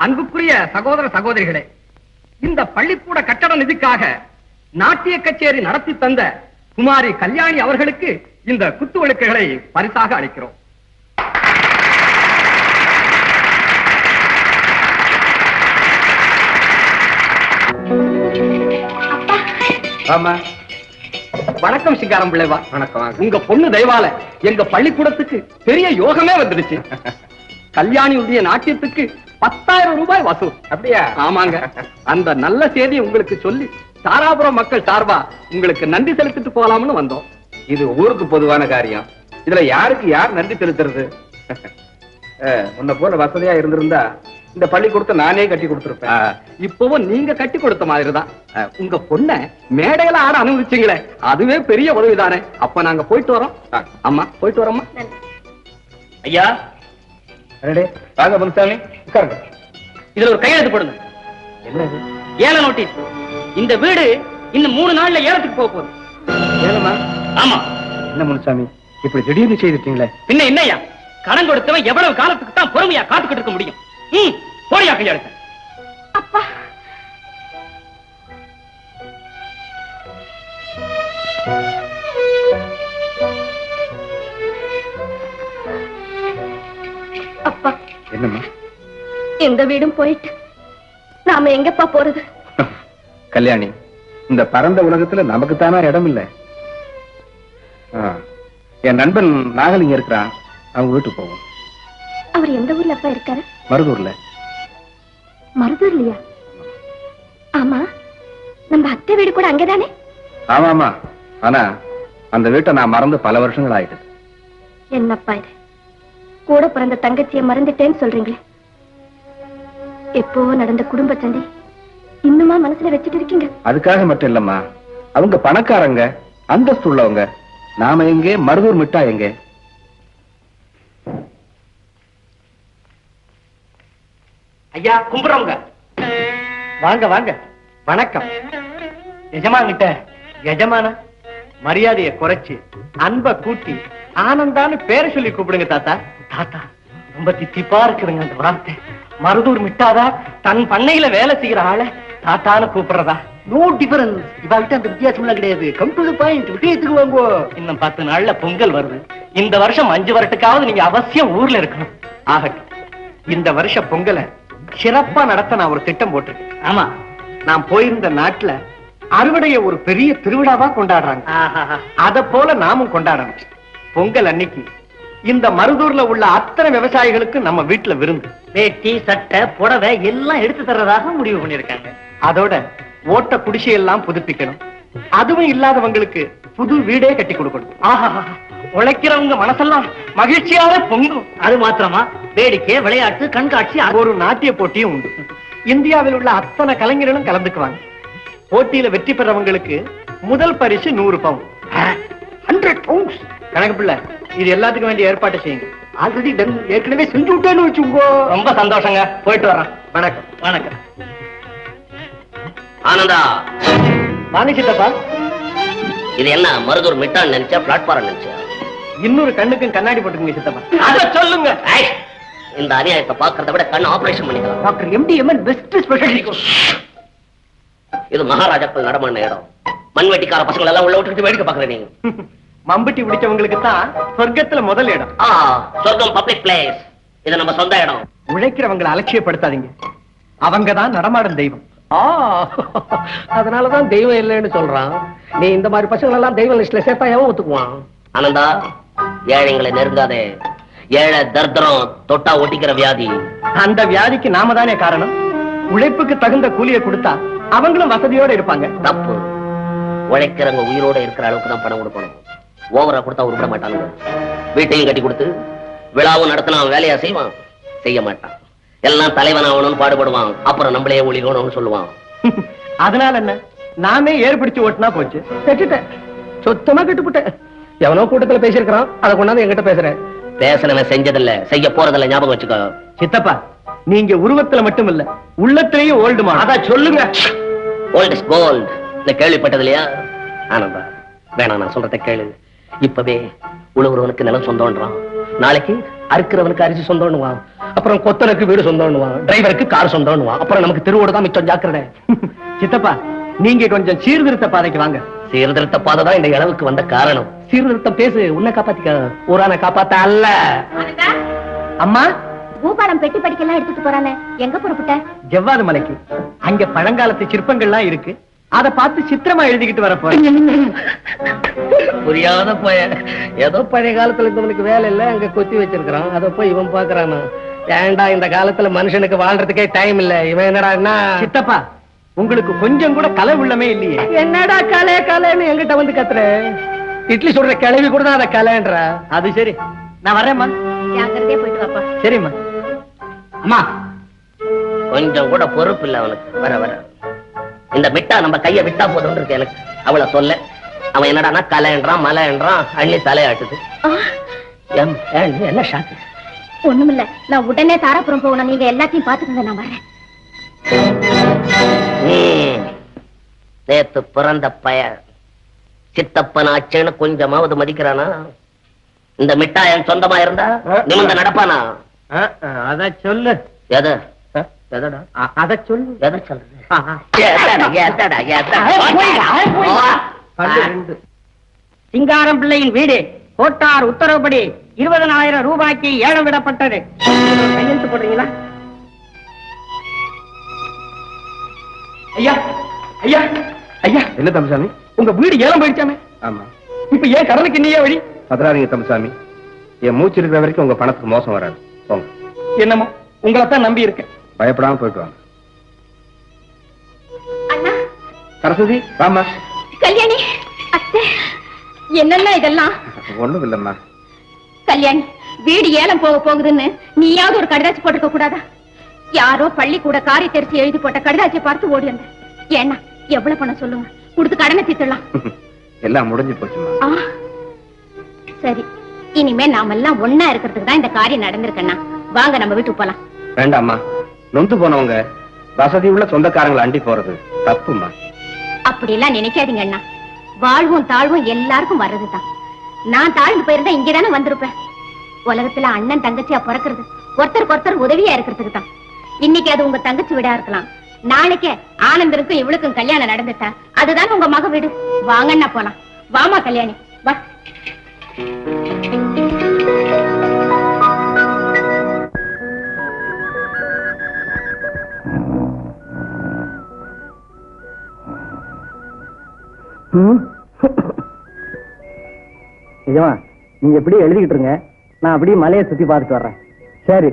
அன்புக்குரிய சகோதர சகோதரிகளே இந்த பள்ளிக்கூட கட்டட நிதிக்காக நாட்டிய கச்சேரி நடத்தி தந்த குமாரி கல்யாணி அவர்களுக்கு இந்த குத்து விளக்குகளை பரிசாக அளிக்கிறோம். ஆமா. வணக்கம் சிங்காரம் பிள்ளைவா. வணக்கம். உங்க பொண்ணு தெய்வால எங்க பள்ளிக்கூடத்துக்கு பெரிய யோகமே வந்துடுச்சு. கல்யாணியுடைய நாட்டியத்துக்கு பத்தாயிரம் ரூபாய் வசூல். அப்படியா? ஆமாங்க. அந்த நல்ல செய்தியை உங்களுக்கு சொல்லி தாராபுரம் மக்கள் சார்பா உங்களுக்கு நன்றி செலுத்திட்டு போலாம்னு வந்தோம். இது ஊருக்கு பொதுவான காரியம். இதுல யாருக்கு யார் நன்றி செலுத்துறது? உன்னை போல வசதியா இருந்திருந்தா இந்த பள்ளிக்கூடத்தை நானே கட்டி கொடுத்திருப்பேன். இப்பவும் நீங்க கட்டி கொடுத்த மாதிரிதான். உங்க பொண்ண மேடையில ஆட அனுமதிச்சீங்களே. அதுவே பெரிய உதவிதானே. அப்ப நாங்க போயிட்டு வரோம். ஆ. அம்மா போயிட்டு வரோம்மா. ஐயா. வாங்க முனுசாமி. உட்காருங்க. இதுல ஒரு கையெழுத்து போடுங்க. என்னது? ஏல நோட்டீஸ். இந்த வீடு இன்னும் மூணு நாள்ல ஏலத்துக்கு போக போகுது. ஏனம்மா ஆமா. என்ன முனுசாமி இப்படி திடீர்னு செய்துட்டீங்களே? பின்ன என்னய்யா? கடன் கொடுத்தவன் எவ்வளவு காலத்துக்கு தான் பொறுமையா காத்துக்கிட்டு இருக்க முடியும்? ம் போடியா கையெழுத்து. அப்பா. அப்பா. என்னம்மா? எந்த வீடும் போயிட்டு. நாம எங்கப்பா போறது? கல்யாணி இந்த பரந்த உலகத்துல நமக்கு தானா இடம் இல்ல? என் நண்பன் நாகலிங்க இருக்கிறான். அவங்க வீட்டுக்கு போவோம். அவர் எந்த ஊர்ல அப்பா இருக்காரு? மருதூர்ல. மருதூர்லயா ஆமா நம்ம அத்தை வீடு கூட அங்கதானே? ஆமா ஆமா ஆனா அந்த வீட்டை நான் மறந்து பல வருஷங்கள் ஆயிடுது என்னப்பா இது? கூட பிறந்த தங்கச்சியை மறந்துட்டேன்னு சொல்றீங்களே. எப்போ நடந்த குடும்ப சண்டை? இன்னுமா மனசுல வச்சுட்டு இருக்கீங்க? அதுக்காக மட்டும் இல்லம்மா. அவங்க பணக்காரங்க அந்தஸ்து உள்ளவங்க. நாம எங்கே? மருதூர் மிட்டா எங்க? ஐயா கும்பிடுறவங்க வாங்க வாங்க. வணக்கம். எஜமான்கிட்ட எஜமான மரியாதையை குறைச்சு அன்ப கூட்டி ஆனந்தான்னு பேரை சொல்லி கூப்பிடுங்க தாத்தா. தாத்தா ரொம்ப தித்திப்பா இருக்குதுங்க அந்த வார்த்தை. மருதூர் மிட்டாதா? தன் பண்ணையில வேலை செய்யற ஆள தாத்தான்னு கூப்பிடுறதா? நோ டிஃபரன்ஸ் இவாகிட்ட அந்த வித்தியாசம்லாம் கிடையாது. கம் டு பாயிண்ட் விஷயத்துக்கு வாங்கோ. இன்னும் பத்து நாள்ல பொங்கல் வருது. இந்த வருஷம் அஞ்சு வருஷத்துக்காவது நீங்க அவசியம் ஊர்ல இருக்கணும். ஆகட்டும். இந்த வருஷ பொங்கலை சிறப்பா நடத்த நான் ஒரு திட்டம் போட்டிருக்கேன். ஆமா. நான் போயிருந்த நாட்டுல அறுவடைய ஒரு பெரிய திருவிழாவா கொண்டாடுறாங்க. அத போல நாமும் கொண்டாடணும். பொங்கல் அன்னைக்கு இந்த மருதூர்ல உள்ள அத்தனை விவசாயிகளுக்கு நம்ம வீட்டுல விருந்து. வேட்டி சட்டை புடவை எல்லாம் எடுத்து தர்றதாக முடிவு பண்ணிருக்காங்க அதோட ஓட்ட குடிசையெல்லாம் புதுப்பிக்கணும். அதுவும் இல்லாதவங்களுக்கு புது வீடே கட்டி கொடுக்கணும். ஆஹா உழைக்கிறவங்க மனசெல்லாம் மகிழ்ச்சியாவே பொங்கும். அது மாத்திரமா? வேடிக்கை விளையாட்டு கண்காட்சி ஒரு நாட்டிய போட்டியும் உண்டு. இந்தியாவில் உள்ள அத்தனை கலைஞர்களும் கலந்துக்குவாங்க. போட்டியில வெற்றி பெறவங்களுக்கு முதல் பரிசு நூறு பவுன். ஹண்ட்ரட் கணக்கு பிள்ளை இது எல்லாத்துக்கும் வேண்டிய ஏற்பாட்டை செய்யுங்க. ஆல்ரெடி டன் ஏற்கனவே செஞ்சு விட்டேன்னு வச்சுக்கோ. ரொம்ப சந்தோஷங்க. போயிட்டு வர்றேன் வணக்கம். வணக்கம். ஆனந்தா. வாங்க சித்தப்பா இது என்ன மருதூர் மிட்டான் நினைச்சா பிளாட்ஃபாரம் நினைச்சா? இன்னொரு கண்ணுக்கும் கண்ணாடி போட்டுக்கங்க சித்தப்பா. அத சொல்லுங்க. இந்த அநியாயத்தை பாக்குறத விட கண்ணு ஆபரேஷன் பண்ணிக்கலாம். Doctor MD MN best specialist இது மகாராஜாக்கள் நடமான இடம். மண்வெட்டிக்கார பசங்களை எல்லாம் உள்ள விட்டுட்டு வேடிக்கை பாக்குற நீங்க. மம்பட்டி பிடிச்சவங்களுக்கு தான் சொர்க்கத்துல முதல் இடம். ஆ சொர்க்கம் பப்ளிக் பிளேஸ் இது நம்ம சொந்த இடம். உழைக்கிறவங்களை அலட்சியப்படுத்தாதீங்க. அவங்க தான் நடமாடும் தெய்வம். அதனாலதான் தெய்வம் இல்லைன்னு சொல்றான். நீ இந்த மாதிரி பசங்க எல்லாம் தெய்வ லிஸ்ட்ல சேர்த்தா எவன் ஒத்துக்குவான். ஆனந்தா ஏழைங்களை நெருங்காதே. ஏழை தர்தரம் தொட்டா ஒட்டிக்கிற வியாதி. அந்த வியாதிக்கு நாம தானே காரணம்? உழைப்புக்கு தகுந்த கூலியை கொடுத்தா அவங்களும் வசதியோட இருப்பாங்க. தப்பு. உழைக்கிறவங்க உயிரோட இருக்கிற அளவுக்கு தான் பணம் கொடுக்கணும். ஓவரா கொடுத்தா உருப்பட மாட்டாங்க. வீட்டையும் கட்டி கொடுத்து விழாவும் நடத்தினா அவன் வேலையா செய்வான். செய்ய மாட்டான். எல்லாம் தலைவன் ஆகணும்னு பாடுபடுவான். அப்புறம் நம்மளே ஒளிகணும்னு சொல்லுவான். அதனால என்ன? நாமே ஏற்படுத்தி ஓட்டுனா போச்சு. கெட்டுட்டேன். சுத்தமா கெட்டுப்புட்டேன். எவனோ கூட்டத்துல பேசியிருக்கிறான். அதை கொண்டாந்து என்கிட்ட பேசுறேன். பேசுனவன் செஞ்சதில்ல. செய்ய போறதில்ல. ஞாபகம் வச்சுக்கோ. சித்தப்பா நீங்க உருவத்துல மட்டும் இல்ல உள்ளத்திலேயும் ஓல்டுமா அதான் சொல்லுங்க. ஓல்ட் இஸ் கோல்ட் இந்த கேள்விப்பட்டது இல்லையா? ஆனந்தா வேணாம் நான் சொல்றத கேளு. இப்பவே உழுவுறவனுக்கு நிலம் சொந்தம்ன்றான். நாளைக்கு அறுக்கிறவனுக்கு அரிசி சொந்தம்னுவான் அப்புறம் கொத்தனுக்கு வீடு சொந்தம்னுவான் டிரைவருக்கு கார் சொந்தம்னுவான் அப்புறம் நமக்கு திருவோடு தான் மிச்சம் ஜாக்கிரதை. சித்தப்பா நீங்க கொஞ்சம் சீர்திருத்த பாதைக்கு வாங்க. சீர்திருத்த பாதை தான் இந்த இளவுக்கு வந்த காரணம். சீர்திருத்தம் பேசு உன்னை காப்பாத்திக்க ஊரான காப்பாத்த அல்ல. அம்மா? பூபாலம் பெட்டி படிக்கலாம் எடுத்துட்டு போறானே. எங்க புறப்பட்ட? ஜவ்வாது மலைக்கு. அங்க பழங்காலத்து சிற்பங்கள்லாம் இருக்கு. அத பார்த்து சித்திரமா எழுதிக்கிட்டு வர போறேன். புரியாத பையன். ஏதோ பழைய காலத்துல இருந்தவனுக்கு வேலை இல்ல அங்க கொத்தி வச்சிருக்கான் அத போய் இவன் பாக்குறானா. ஏன்டா இந்த காலத்துல மனுஷனுக்கு வாழ்றதுக்கே டைம் இல்ல. இவன் என்னடா சித்தப்பா உங்களுக்கு கொஞ்சம் கூட கலை உள்ளமே இல்லையே. என்னடா கலை கலைன்னு எங்கிட்ட வந்து கத்துற? இட்லி சொல்ற கிளவி கூட தான் அதை கலைன்றா. அது சரி. நான் வரேம்மா ஜாக்கிரதையா போயிட்டு வாப்பா. சரிம்மா. அம்மா. கொஞ்சம் கூட பொறுப்பு இல்ல அவனுக்கு. வர வர. இந்த மிட்டா நம்ம கைய விட்டா போதும் இருக்கு எனக்கு. அவள சொல்ல. அவன் என்னடான்னா கலைன்றான் மலைன்றான் அள்ளி தலையாட்டுது. என்ன ஷாக்கு ஒண்ணுமில்ல. நான் உடனே தாராபுரம் போகணும். நீங்க எல்லாத்தையும் பாத்துக்கங்க நான் வரேன். நேத்து பிறந்த பய சித்தப்பனாச்சேன்னு கொஞ்சமாவது மதிக்கிறானா? இந்த மிட்டாயன் சொந்தமா இருந்தா? நிமிர்ந்து நடப்பானா? அத சொல்லு. எது? எதடா? அத சொல்லு. எதை சொல்றது? சிங்காரம் பிள்ளையின் வீடு கோட்டார் உத்தரவுப்படி இருபதனாயிரம் ரூபாய்க்கு ஏலம் விடப்பட்டது. கையெழுத்து போடுறீங்களா? ஐயா ஐயா ஐயா. என்ன தம்பசாமி? உங்க வீடு ஏலம் போயிடுச்சாமே. ஆமா. இப்ப ஏன் கடனுக்கு நீயே வழி? பதறாதீங்க தம்பசாமி. என் மூச்சு இருக்கிற வரைக்கும் உங்க பணத்துக்கு மோசம் வராது. போங்க. என்னமோ உங்களைத்தான் நம்பி இருக்கேன். பயப்படாம போயிட்டு வாங்க. சரஸ்வதி வாமா கல்யாணி அத்தை என்னென்ன இதெல்லாம்? ஒண்ணும் இல்லம்மா. கல்யாணி வீடு ஏலம் போக போகுதுன்னு நீயாவது ஒரு கடிதாச்சி போட்டுக்க கூடாதா? யாரோ பள்ளிக்கூட காரி தெரிச்சு எழுதி போட்ட கடிதாச்சியை பார்த்து ஓடி வந்தேன் ஏன்னா எவ்வளவு பணம் சொல்லுங்க? கொடுத்து கடனை தீர்த்துடலாம். எல்லாம் முடிஞ்சு போச்சுமா சரி இனிமே நாமெல்லாம் ஒண்ணா இருக்கிறதுக்கு தான் இந்த காரியம் நடந்திருக்கண்ணா. வாங்க நம்ம வீட்டுக்கு போலாம். வேண்டாம்மா. நொந்து போனவங்க வசதி உள்ள சொந்தக்காரங்களை அண்டி போறது தப்புமா? அப்படி எல்லாம் நினைக்காதீங்க அண்ணா. வாழ்வும் தாழ்வும் எல்லாருக்கும் வர்றதுதான். நான் தாழ்ந்து போயிருந்தா இங்கதானே வந்திருப்பேன். உலகத்துல அண்ணன் தங்கச்சியா பிறக்கிறது ஒருத்தருக்கு ஒருத்தர் உதவியா இருக்கிறதுக்கு தான் இன்னைக்கு அது உங்க தங்கச்சி வீடா இருக்கலாம். நாளைக்கே ஆனந்தருக்கும் இவளுக்கும் கல்யாணம் நடந்துட்டா. அதுதான் உங்க மக வீடு. வாங்கண்ணா போலாம். வாமா கல்யாணி. வா. நிஜமா நீங்க எப்படி எழுதிக்கிட்டு இருங்க. நான் அப்படியே மலையை சுத்தி பார்த்துட்டு வர்றேன். சரி.